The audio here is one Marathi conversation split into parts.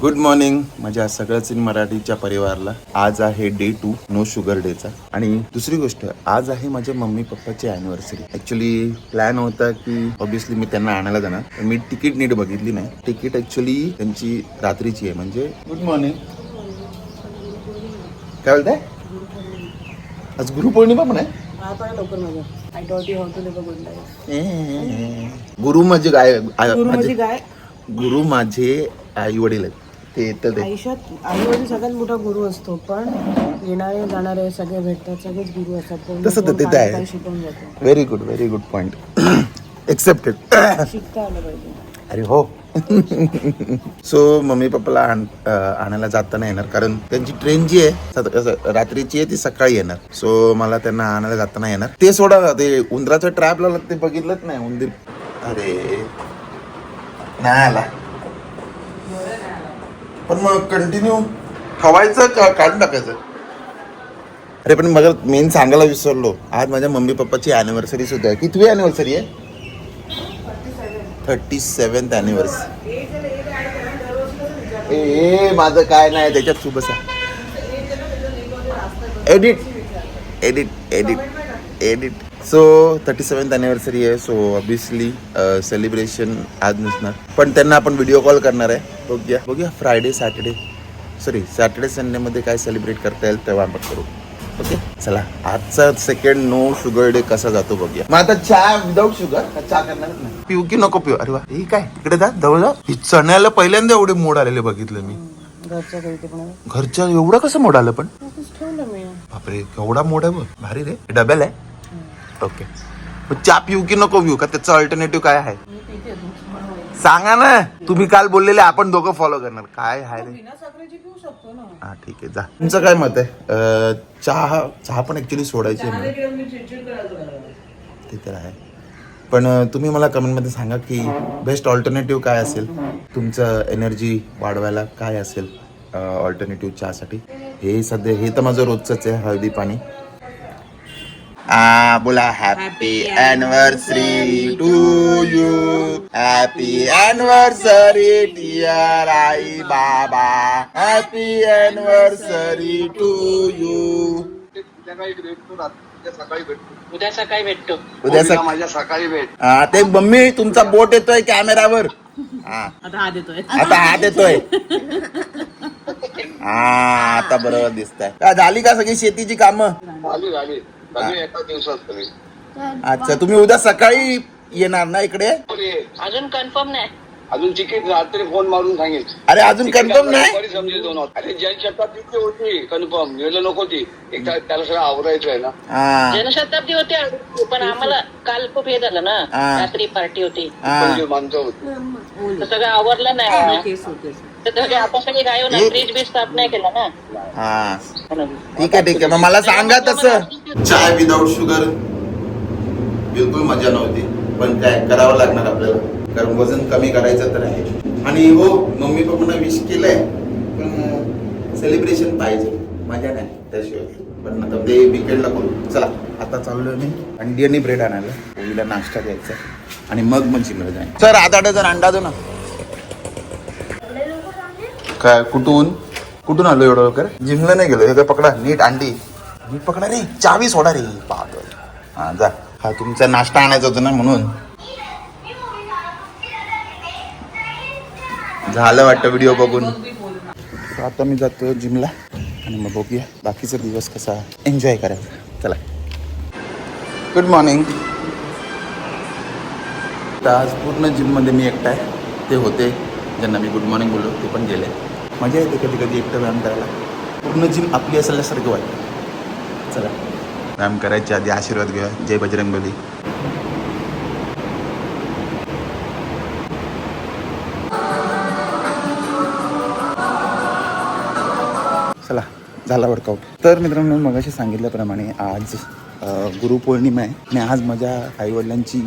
गुड मॉर्निंग माझ्या सगळ्याच मराठीच्या परिवाराला. आज आहे डे टू नो शुगर डेचा आणि दुसरी गोष्ट आज आहे माझ्या मम्मी पप्पाची अॅनिव्हर्सरी ऍक्च्युली प्लॅन होता की ऑब्विसली मी त्यांना आणायला जाणार. मी तिकीट नीट बघितली नाही. तिकीट ऍक्च्युली त्यांची रात्रीची आहे. म्हणजे गुड मॉर्निंग काय बोलताय? आज गुरुपौर्णिमा पण आहे? गुरु माझी गाय. गुरु माझे आई वडील आहेत. ते येतं ते. आयुष्यात आई वडील सगळ्यात मोठा गुरु असतो पण येणारे जाणारे सगळे भेटतात सगळेच गुरु असतात. तसं तर ते काय आहे. काय शिकवून जातो. Very good very good point accepted शिकता आलं पाहिजे. अरे हो. सो मम्मी पप्पाला आण अं, आणायला जाता येणार कारण त्यांची ट्रेन जी आहे सत- रात्रीची आहे ती सकाळी येणार. सो मला त्यांना आणायला जाताना येणार. ते सोडा ते उंदराचं ट्रॅप लावलं ते बघितलंच नाही उंदीर. अरे नाही आला. पण मग कंटिन्यू हवायचं का काढून टाकायचं? अरे पण मग मेन सांगायला विसरलो. आज माझ्या मम्मी पप्पाची अॅनिव्हर्सरी सुद्धा आहे. कितवी अॅनिव्हर्सरी आहे? थर्टी सेवन्थ अॅनिव्हर्सरी ए माझं काय नाही त्याच्यात तू बसा. Edit edit edit edit so thirty seventh anniversary आहे सो ऑब्विसली सेलिब्रेशन आज नसणार. पण त्यांना आपण व्हिडिओ कॉल करणार आहे. बघूया. बघूया फ्रायडे सॅटर्डे सॉरी सॅटर्डे संडेमध्ये काय सेलिब्रेट करता येईल तेव्हा आपण करू. ओके चला आजचा सेकंड नो शुगर डे कसा जातो बघूया. मग आता चहा विदाऊट शुगर चहा करणार नाही? पिऊ की नको पिऊ? अरे वा हे काय? इकडे जा जवळ जा. ही चण्याला पहिल्यांदा एवढे मोड आलेले बघितलं मी. घरच्या एवढं कसं मोड आलं पण? बापरे केवढा मोड आहे बघ. भारी रे. डब्याला आहे. ओके मग चहा पिऊ की नको पिऊ? का त्याचं अल्टरनेटिव्ह काय आहे. सांगा ना. तुम्ही काल बोललेले आपण दोघं फॉलो करणार. काय आहे रे? हा ठीक आहे जा. तुमचं काय मत आहे? चहा चहा पण ऍक्च्युली सोडायची आहे मला. ते तर आहे. पण तुम्ही मला कमेंटमध्ये सांगा की बेस्ट ऑल्टरनेटिव्ह काय असेल? तुमचं एनर्जी वाढवायला काय असेल ऑल्टरनेटिव्ह चहासाठी? हे सध्या हे तर माझं रोजचंच आहे हळदी पाणी. आ बोला happy anniversary to you happy anniversary dear आई बाबा हॅपी अॅनिव्हर्सरी टू यू उद्या सकाळी भेटतो. उद्या सक माझ्या सकाळी भेट. हा ते मम्मी तुमचा बोट येतोय कॅमेरावर. हा. आता हा देतोय आता हात येतोय. हा आता बरोबर दिसत आहे झाली का सगळी शेतीची कामं? झाली झाली. सगळी एका दिवसात सगळी अच्छा तुम्ही उद्या सकाळी येणार ना इकडे? अरे, अजून कन्फर्म नाही. अजून तिकीट रात्री फोन मारून सांगेल अरे अजून कन्फर्म नाही? समजेल दोन वाजता. अरे जनशताब्दीची होती कन्फर्म गेलं नको ती. एकदा त्याला सगळं आवरायचं आहे ना. हा. जनशताब्दी होती पण आम्हाला काल खूप हे झालं ना. हा. रात्री पार्टी होती. हा. म्हणजे माणसं होती. तर सगळं आवरलं नाही तर सगळे आपण सगळे गायब ना फ्रीज बीज साफ नाही केला ना. हा. म्हणून. ठीक आहे ठीक आहे. मग मला सांगा तसं. चाय विदाऊट शुगर बिलकुल मजा नव्हती. पण काय करावं लागणार आपल्याला? कारण वजन कमी करायचं तर आहे. आणि हो मम्मी पप्पांना विश केलंय. पण सेलिब्रेशन पाहिजे. मजा नाही त्याशिवाय. पण आता ते विकेंडला करू. चला. आता चाललोय मी. अंडी आणि ब्रेड आणायला. पोळीला नाश्ता द्यायचा. आणि मग मग जिमला जाईल सर आधा डझन अंडा दो ना. काय कुठून? कुठून आलो एवढं लवकर? जिमला नाही गेलो. हे काय पकडा. नीट अंडी. मी पकडा रे चावी सोडा रे. पाहतो हा जा. हा तुमचा नाश्ता आणायचा होता ना म्हणून. झालं वाटतं व्हिडिओ बघून. आता मी जातो जिमला आणि मग बघूया बाकीचा दिवस कसा एन्जॉय करायचा चला. गुड मॉर्निंग आज पूर्ण जिममध्ये मी एकटा आहे. ते होते. ज्यांना मी गुड मॉर्निंग बोललो ते पण गेले. मजा येते कधी कधी एकटं व्यायाम करायला. पूर्ण जिम आपली असल्यासारखं वाटतं. चला. व्यायाम करायच्या आधी आशीर्वाद घेऊया जय बजरंगबली चला झाला वर्कआउट तर मित्रांनो मगाशी सांगितल्याप्रमाणे आज गुरुपौर्णिमा आहे. आणि आज माझ्या आईवडिलांची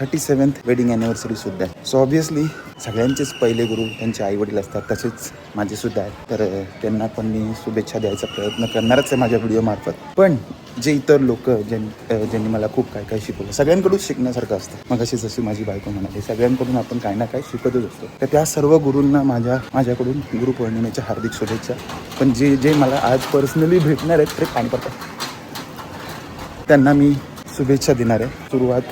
थर्टी सेवन्थ वेडिंग अॅनिव्हर्सरी सुद्धा आहे. सो ऑब्विसली सगळ्यांचेच पहिले गुरु त्यांचे आई वडील असतात तसेच माझे सुद्धा आहेत. तर त्यांना पण मी शुभेच्छा द्यायचा प्रयत्न करणारच आहे माझ्या व्हिडिओमार्फत पण जे इतर लोक ज्यांनी ज्यांनी मला खूप काय काय शिकवलं सगळ्यांकडून शिकण्यासारखं असतं. मग अशी जशी माझी बायको म्हणाली सगळ्यांकडून आपण काय ना काय शिकतच असतो. तर त्या सर्व गुरूंना माझ्या माझ्याकडून गुरुपौर्णिमेच्या हार्दिक शुभेच्छा. पण जे जे मला आज पर्सनली भेटणार आहेत ते पाणी पडतात त्यांना मी शुभेच्छा देणार आहे. सुरुवात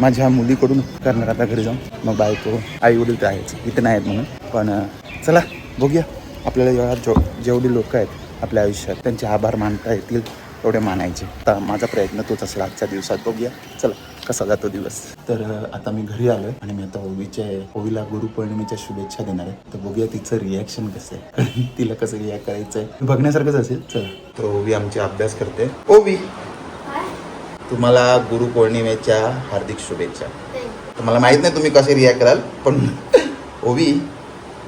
माझ्या मुलीकडून करणार आता घरी जाऊन. मग बायको आई वडील तर आहेच. इथं नाही आहेत म्हणून. पण चला बघूया. आपल्याला जेव्हा जो जेवढी लोक आहेत आपल्या आयुष्यात त्यांचे आभार मानता येतील तेवढे मानायचे. तर माझा प्रयत्न तोच असला आजच्या दिवसात. बघूया. चला कसा जातो दिवस? तर आता मी घरी आलोय आणि मी आता ओवीच्या ओवीला गुरुपौर्णिमेच्या शुभेच्छा देणार आहे. तर बघूया तिचं रिॲक्शन कसं आहे. तिला कसं रिॲक्ट करायचं आहे बघण्यासारखंच असेल. चला तर ओवी आमची अभ्यास करते. ओवी! तुम्हाला गुरुपौर्णिमेच्या हार्दिक शुभेच्छा. तर मला माहीत नाही तुम्ही कसे रिॲक्ट कराल पण ओवी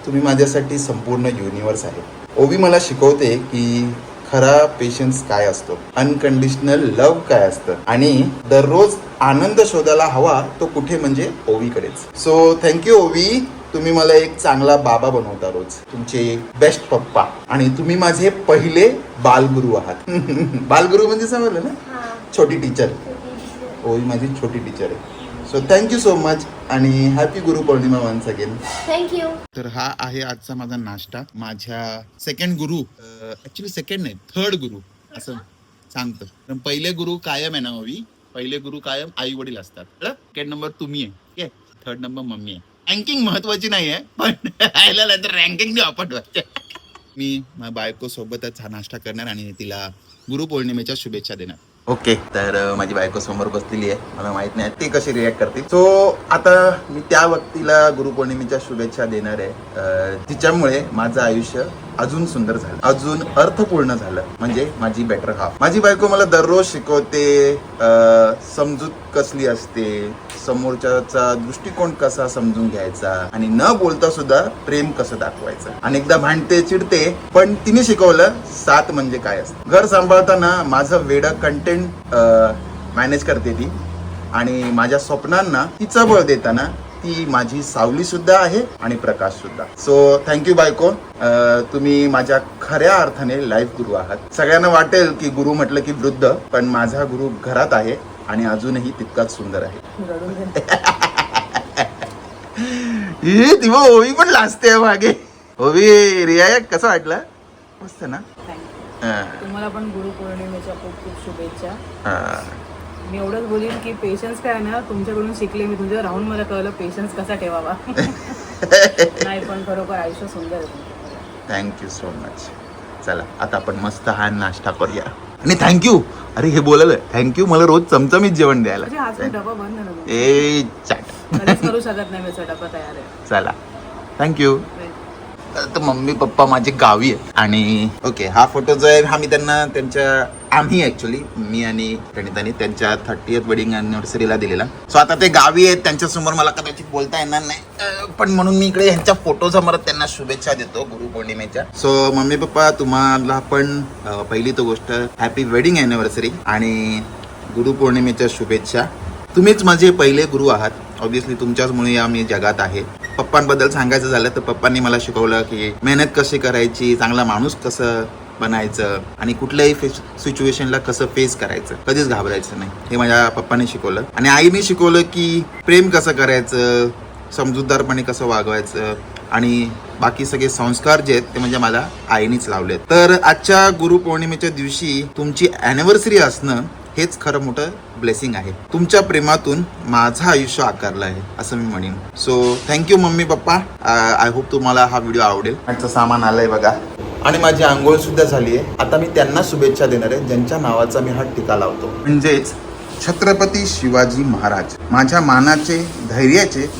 तुम्ही माझ्यासाठी संपूर्ण युनिवर्स आहे. ओवी मला शिकवते की खरा पेशन्स काय असतो? अनकंडिशनल लव काय असतं? आणि दररोज आनंद शोधायला हवा तो कुठे म्हणजे ओवीकडेच. सो थँक्यू ओवी. तुम्ही मला एक चांगला बाबा बनवता रोज. तुमचे बेस्ट पप्पा. आणि तुम्ही माझे पहिले बालगुरू आहात. बालगुरू म्हणजे समजलं ना छोटी टीचर ओवी माझी छोटी टीचर आहे. So thank you so much आणि happy Guru Purnima once again thank you तर हा आहे आजचा माझा नाश्ता. माझ्या सेकंड गुरु ऍक्च्युली सेकंड नाही थर्ड गुरु असं सांगतो. पण पहिले गुरु कायम आहे ना ओवी पहिले गुरु कायम आई वडील असतात सेकंड नंबर तुम्ही आहे ठीक आहे? थर्ड नंबर मम्मी आहे. रँकिंग महत्वाची नाही आहे पण आयला तर रँकिंग आपण मी माझ्या बायको सोबतच हा नाश्ता करणार आणि तिला गुरुपौर्णिमेच्या शुभेच्छा देणार. ओके तर अ, माझी बायको समोर बसलेली आहे. मला माहीत नाही ती कशी रिॲक्ट करते. सो आता मी त्या व्यक्तीला गुरुपौर्णिमेच्या शुभेच्छा देणार आहे. तिच्यामुळे माझं आयुष्य अजून सुंदर झालं. अजून अर्थपूर्ण झालं. म्हणजे माझी बेटर हाफ माझी बायको मला दररोज शिकवते समजूत कसली असते समोरच्याचा दृष्टिकोन कसा समजून घ्यायचा आणि न बोलता सुद्धा प्रेम कसं दाखवायचं. अनेकदा भांडते चिडते पण तिने शिकवलं साथ म्हणजे काय असतं. घर सांभाळताना माझं वेडं कंटेंट मॅनेज करते ती. आणि माझ्या स्वप्नांना तिचं बळ देताना ती माझी सावली सुद्धा आहे आणि प्रकाश सुद्धा. सो थँक्यू बायको. तुम्ही माझ्या खऱ्या अर्थाने लाईफ गुरु आहात. सगळ्यांना वाटेल की गुरु म्हटलं की वृद्ध पण माझा गुरु घरात आहे आणि अजूनही तितकाच सुंदर आहे. बघ, ओवी पण लाजते मागे. ओवी रिया कसं वाटलं? मस्त ना? तुम्हाला पण गुरुपौर्णिमेच्या खूप खूप शुभेच्छा. मी एवढंच बोलीन की पेशन्स काय ना तुमच्याकडून शिकले मी तुमच्या राहून मला कळलं पेशन्स कसा ठेवावा. नाही पण खरोखर आयुष्य सुंदर आहे. थँक्यू सो मच चला आता आपण मस्त हा नाश्ता करूया. आणि थँक्यू अरे हे बोललं थँक्यू मला रोज चमचमीत जेवण द्यायला. म्हणजे. ए चाट. करू शकत नाही मी डबा तयार आहे. चला. थँक्यू तर मम्मी पप्पा माझे गावी आहेत. आणि ओके हा फोटो जो आहे हा मी त्यांना त्यांच्या आम्ही ऍक्च्युली मी आणि प्रणितानी त्यांच्या थर्टी वेडिंग अनिव्हर्सरीला दिलेला. सो आता ते गावी आहेत त्यांच्यासमोर मला कदाचित बोलता येणार नाही. पण म्हणून मी इकडे ह्यांच्या फोटो समोर त्यांना शुभेच्छा देतो गुरुपौर्णिमेच्या सो मम्मी पप्पा तुम्हाला पण पहिली तो गोष्ट हॅपी वेडिंग अॅनिव्हर्सरी आणि गुरुपौर्णिमेच्या शुभेच्छा. तुम्हीच माझे पहिले गुरु आहात. ऑब्विसली तुमच्याचमुळे मी जगात आहे. पप्पांबद्दल सांगायचं झालं तर पप्पांनी मला शिकवलं की मेहनत कशी करायची चांगला माणूस कसं बनायचं आणि कुठल्याही फेस सिच्युएशनला कसं फेस करायचं कधीच घाबरायचं नाही. हे माझ्या पप्पाने शिकवलं. आणि आईने शिकवलं की प्रेम कसं करायचं समजूतदारपणे कसं वागवायचं आणि बाकी सगळे संस्कार जे आहेत ते म्हणजे मला आईनेच लावलेत तर आजच्या गुरुपौर्णिमेच्या दिवशी तुमची अॅनिव्हर्सरी असणं हेच खरं मोठं ब्लेसिंग आहे. तुमच्या प्रेमातून माझं आयुष्य आकारलं आहे असं मी म्हणेन. So thank you mummy papa. Uh, I hope तुम्हाला हा व्हिडिओ आवडेल. आजचं सामान आलंय बघा. आणि माझी आंघोळ सुद्धा झाली आहे. आता मी त्यांना शुभेच्छा देणार आहे ज्यांच्या नावाचा मी हा टीका लावतो. म्हणजेच छत्रपती शिवाजी महाराज माझ्या मानाचे धैर्याचे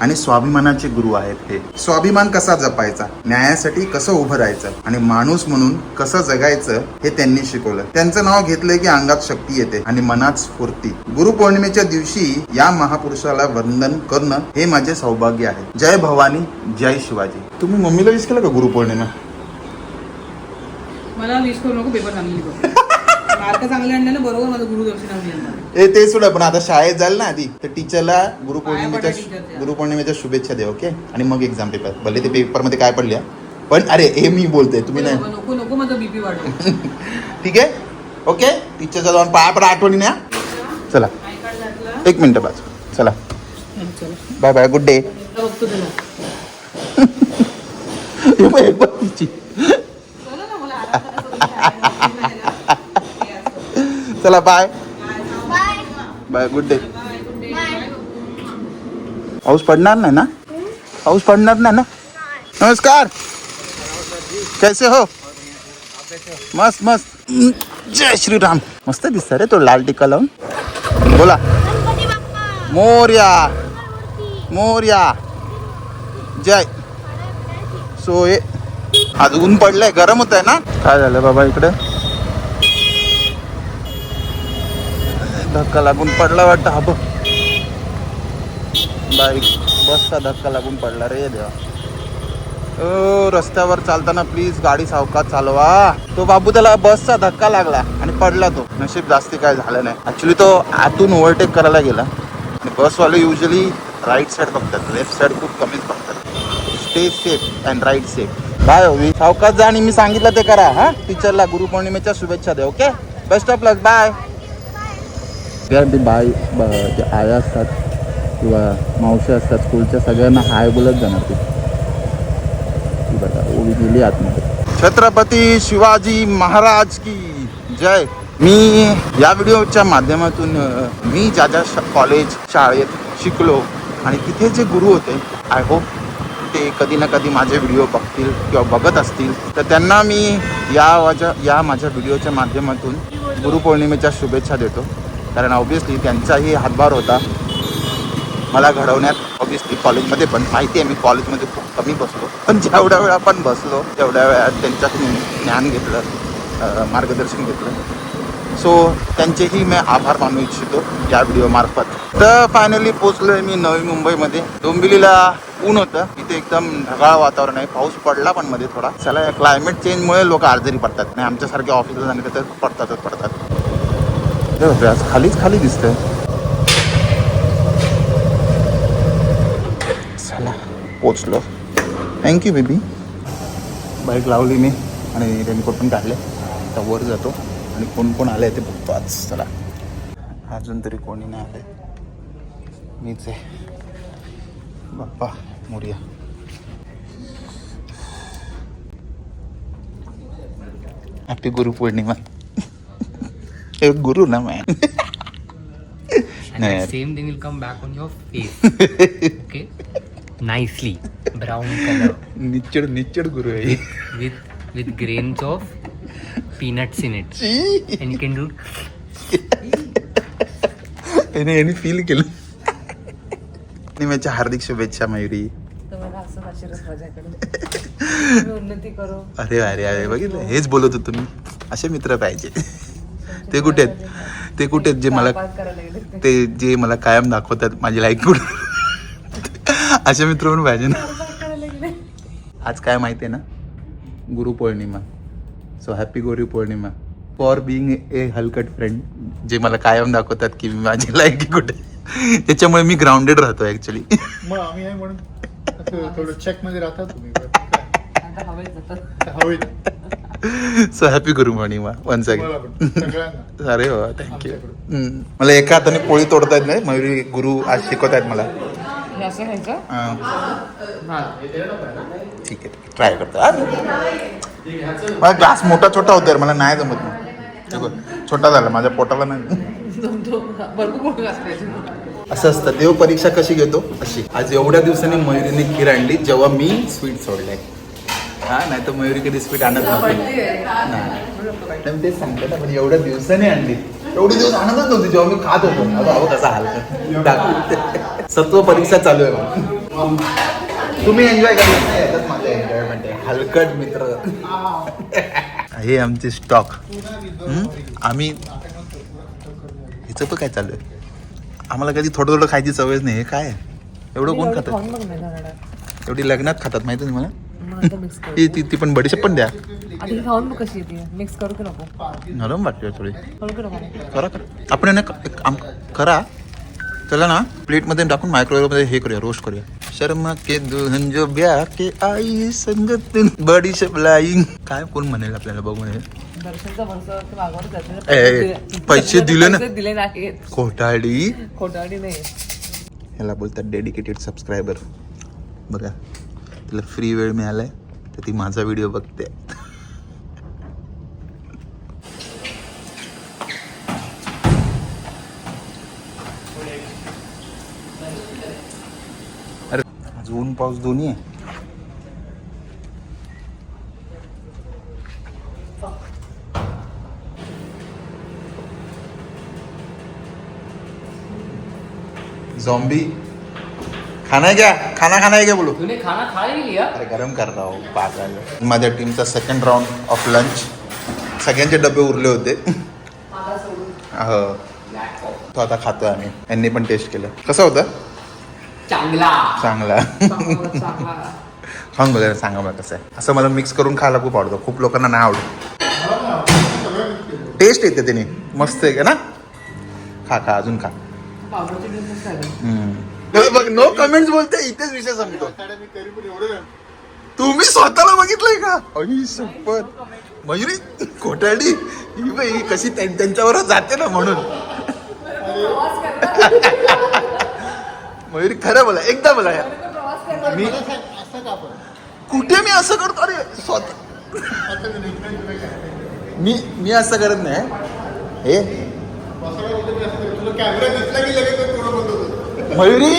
आणि स्वाभिमानाचे गुरु आहेत हे स्वाभिमान कसा जपायचा? न्यायासाठी कसं उभं राहायचं? आणि माणूस म्हणून कसं जगायचं हे त्यांनी शिकवलं. त्यांचं नाव घेतलं की अंगात शक्ती येते आणि मनात स्फूर्ती. गुरुपौर्णिमेच्या दिवशी या महापुरुषाला वंदन करणं हे माझे सौभाग्य आहे. जय भवानी जय शिवाजी. तुम्ही मम्मीला विश केलं का गुरुपौर्णिमा मला विश करू नको पेपर चांगले मार्क चांगले आणले ना बरोबर माझं गुरुदर्शन ए ते सोडा पण आता शाळेत जाईल ना आधी तर टीचरला गुरुपौर्णिमेच्या. गुरुपौर्णिमेच्या शुभेच्छा दे ओके आणि मग एक्झाम पेपर भले ते पेपरमध्ये काय पडल्या पण अरे हे मी बोलतोय तुम्ही नाही. ठीक आहे? ओके टीचरचा जाऊन पाया पडा आठवणी ना चला. एक मिनटं बाजू चला. बाय बाय गुड डे चला बाय बाय गुड डे पाऊस पडणार नाही ना? पाऊस पडणार नाही ना? नमस्कार. कैसे हो? मस्त मस्त. जय श्रीराम. मस्त दिसत रे तो लाल टिक्का लावून. बोला. मोर्या. मोर्या. जय. सो आज ऊन पडलंय गरम होत आहे ना? काय झालं बाबा इकडे? धक्का लागून पडला वाटतं. हा बघ. बाईक बसचा धक्का लागून पडला रे देवा. ओ रस्त्यावर चालताना प्लीज गाडी सावकाश चालवा. तो बाबू त्याला बसचा धक्का लागला आणि पडला तो. नशीब जास्ती काय झालं नाही. ऍक्च्युली तो आतून ओव्हरटेक करायला गेला. आणि बसवाले युजली राईट साईड बघतात. लेफ्ट साईड खूप कमीच बघतात. Stay safe and ride safe bye मी सावकाश जा आणि मी सांगितलं ते करा. हा? टीचरला गुरुपौर्णिमेच्या शुभेच्छा दे okay best of luck bye ते बाय जे आया असतात किंवा मावशी असतात स्कूलच्या सगळ्यांना हाय बोलत जाणार ते. ती बघा ओवी गेली आतमध्ये. छत्रपती शिवाजी महाराज की जय. मी या व्हिडिओच्या माध्यमातून मी ज्या ज्या श- कॉलेज शाळेत शिकलो आणि तिथे जे गुरु होते आय होप ते कधी ना कधी माझे व्हिडिओ बघतील किंवा बघत असतील. तर त्यांना मी या माझ्या या माझ्या व्हिडिओच्या माध्यमातून गुरुपौर्णिमेच्या शुभेच्छा देतो. कारण ऑब्विसली त्यांचाही हातभार होता. मला घडवण्यात ऑब्विसली कॉलेजमध्ये पण माहिती आहे मी कॉलेजमध्ये खूप कमी बसलो. पण जेवढ्या वेळा आपण बसलो तेवढ्या वेळात त्यांच्याकडून ज्ञान घेतलं मार्गदर्शन घेतलं. सो त्यांचेही मी आभार मानू इच्छितो या व्हिडिओमार्फत तर फायनली पोचलो आहे मी नवी मुंबईमध्ये. डोंबिवलीला ऊन होतं. इथे एकदम ढगाळ वातावरण आहे. पाऊस पडला पण मध्ये थोडा. चला या क्लायमेट चेंजमुळे लोक आजारी पडतात. आणि आमच्यासारखे ऑफिसला जाणे तर पडतातच पडतात. आज खालीच खाली दिसतंय चला पोचलो थँक्यू बेबी बाईक लावली मी आणि रेनकोट पण काढले. आता वर जातो. आणि कोण कोण आले ते बघतो आज. चला. अजून तरी कोणी नाही आले. मीच आहे. बाप्पा मोर्या. हॅपी गुरुपौर्णिमा. हे गुरु ना मैं And No, that yeah. same thing will come back on your face. okay? Nicely. Brown color. निच्चड निच्चड गुरु आहे With with grains of peanuts in it. छी. And you can do याने याने फील केलं निमेच्या हार्दिक शुभेच्छा मयुरी तुम्हाला असं आशीर्वाद माझ्याकडे मी उन्नती करो अरे अरे अरे बघितलं हेच बोलत होतो मी असे मित्र पाहिजे ते कुठे आहेत? ते कुठे आहेत जे मला ते. जे मला कायम दाखवतात माझी लाईक कुठे? असे मित्र पण पाहिजे ना. आज काय माहिती आहे ना? Gurupurnima so happy Guru Purnima. For being a हलकट friend जे मला कायम दाखवतात की मी माझी लायकी कुठे? त्याच्यामुळे मी ग्राउंडेड राहतो ॲक्च्युली मग आम्ही आहे म्हणून. थोडं चेकमध्ये राहता तुम्ही. हवेत. So happy Guru Purnima once तुम्हाला पण. सगळ्यांना. अरे हो थँक्यू मला एका हाताने पोळी तोडता येत नाही मयुरी गुरु आज शिकवत आहेत मला ठीक आहे ट्राय करतो. हा. मला ग्लास मोठा छोटा होता यार, मला नाही जमत हे बघ, छोटा झाला माझ्या पोटाला नाही असं असतं देव परीक्षा कशी घेतो? अशी. आज एवढ्या दिवसांनी मयुरीने खीर आणली जेव्हा मी स्वीट सोडलंय हा नाही तर मयुरी कधी स्वीट आणत नव्हती. नाही. नाही, तेच सांगते ना पण एवढ्या दिवसांनी आणली. एवढे दिवस आणतच नव्हती जेव्हा मी खात होतो. अगं, अहो कसा हाल. सत्व परीक्षा चालू आहे. तुम्ही एन्जॉय करा. नाही, याच्यात माझं एन्जॉयमेंट आहे हलकट मित्र. हे आमचे स्टॉक आम्ही हिचं पण काय चालू आहे? आम्हाला कधी थोडं थोडं खायची सवयच नाही. हे काय? एवढं कोण खातं? नाही एवढी लग्नात खातात माहिती मग आता मिक्स कर. ती ती ती पण बडीशेप पण द्या. आता ही खाऊन बघ कशी येते मिक्स करू की नको? नरम वाटते थोडी. करू की नको? करा करा. आपण ना एक काम करा. चला ना प्लेटमध्ये टाकून मायक्रोवेव्हमध्ये हे करूया रोस्ट करूया. शर्मा के दुल्हन जो ब्याह के आई संगत बडी शपलाईंग काय कोण म्हणेल आपल्याला बघून हे दर्शनचा वर्ष मागवर ए, पैसे दिले ना? दिले नाहीत. खोटाडी. खोटाडी नाही. ह्याला बोलतात डेडिकेटेड सबस्क्रायबर बघा. तिला फ्री वेळ मिळालाय तर ती माझा व्हिडिओ बघते. अरे आज ऊन पाऊस दोन्ही आहे. जॉम्बी खाना है क्या? खाना खाना है क्या बोलो? तूने खाना खा ही लिया? अरे गरम कर रहा हूँ पागल। माझ्या टीमचा सेकंड राऊंड ऑफ लंच सगळ्यांचे डबे उरले होते. हो. तो आता खातोय आम्ही. यांनी पण टेस्ट केलं. कसं होतं? चांगला. चांगला. खाऊन बघायला सांगा मला कसं आहे. असं मला मिक्स करून खायला खूप आवडतं. खूप लोकांना नाही आवडत. टेस्ट येते त्याने. मस्त आहे का ना? खा खा अजून खा. बघ नो कमेंट्स बोलते इथेच विषय संपतो. तुम्ही स्वतःला बघितलंय का? अही शपथ. मयुरी कोटाडी ही बाई ही कशी त्यां- त्यांच्यावर जाते ना म्हणून. मयुरी खरं बोला एकदा बोला यार मी असं का आपण कुठे मी असं करतो? अरे स्वतः मी मी मी असं करत नाही. हे? मी असं करतो. तुला कॅमेरा दिसला की लगेच मयुरी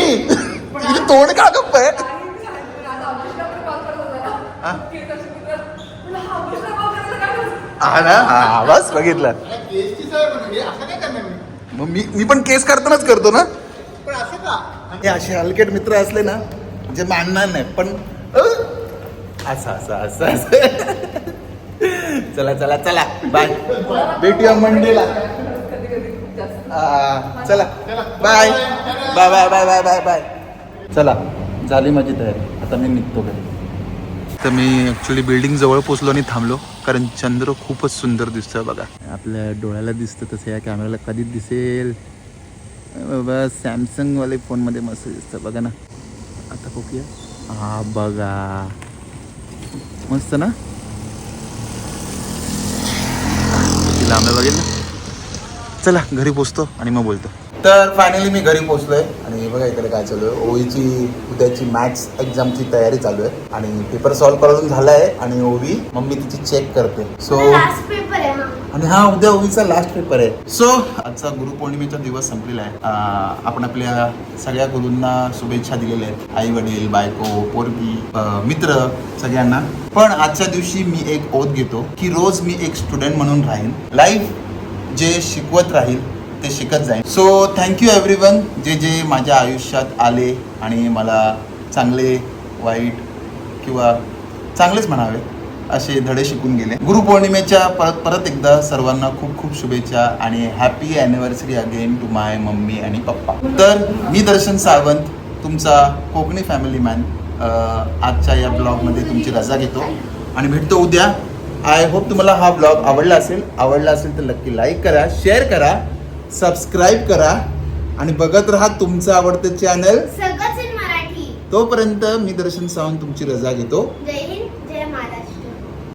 तुझी तोंड का गप्प आहे? हा? ना हा आवाज बघितला. मग मी मी पण केस करतानाच करतो ना? पण असं का? हे असे हलकेट मित्र असले ना जे मानणार नाही पण असं असं असं असं. चला चला चला बाय. भेटूया मंडेला. हा, चला. Bye bye bye bye bye bye bye चला. झाली माझी तयारी. आता मी निघतो घरी. तर मी ॲक्च्युली बिल्डिंग जवळ पोचलो आणि थांबलो. कारण चंद्र खूपच सुंदर दिसतोय बघा. आपल्या डोळ्याला दिसतं तसं या कॅमेऱ्याला कधीच दिसेल. बाबा सॅमसंगवाले फोनमध्ये मस्त दिसतं. बघा ना. आता बघूया. हा बघा. मस्त ना? लांब बघेल ना चला घरी पोचतो आणि मग बोलतो. तर फायनली मी घरी पोचलोय आणि बघा इकडे काय चालू आहे. ओवीची उद्याची मॅथ्स एक्झामची तयारी चालू आहे आणि पेपर सॉल्व्ह करून झालाय आणि ओवी मम्मी तिची चेक करते. सो लास्ट पेपर आहे हा. आणि हा उद्या ओवीचा लास्ट पेपर आहे. सो आजचा गुरुपौर्णिमेचा दिवस संपलेला आहे. आपण आपल्या सगळ्या गुरूंना शुभेच्छा दिलेल्या आहेत. आई वडील बायको पोरगी मित्र सगळ्यांना. पण आजच्या दिवशी मी एक ओध घेतो की रोज मी एक स्टुडंट म्हणून राहीन. लाईफ जे शिकवत राहील ते शिकत जाईल. सो थँक्यू एव्हरीवन जे जे माझ्या आयुष्यात आले आणि मला चांगले वाईट किंवा चांगलेच म्हणावे असे धडे शिकून गेले. गुरुपौर्णिमेच्या परत परत एकदा सर्वांना खूप खूप शुभेच्छा आणि happy anniversary again to my mummy आणि पप्पा. तर मी दर्शन सावंत तुमचा कोकणी फॅमिली मॅन आजच्या या ब्लॉगमध्ये तुमची रजा घेतो. आणि भेटतो उद्या. आय होप तुम्हाला हा ब्लॉग आवडला असेल. आवडला असेल तर नक्की लाईक करा शेअर करा सबस्क्राईब करा आणि बघत राहा तुमचं आवडतं चॅनल तोपर्यंत मी दर्शन सावंत तुमची रजा घेतो.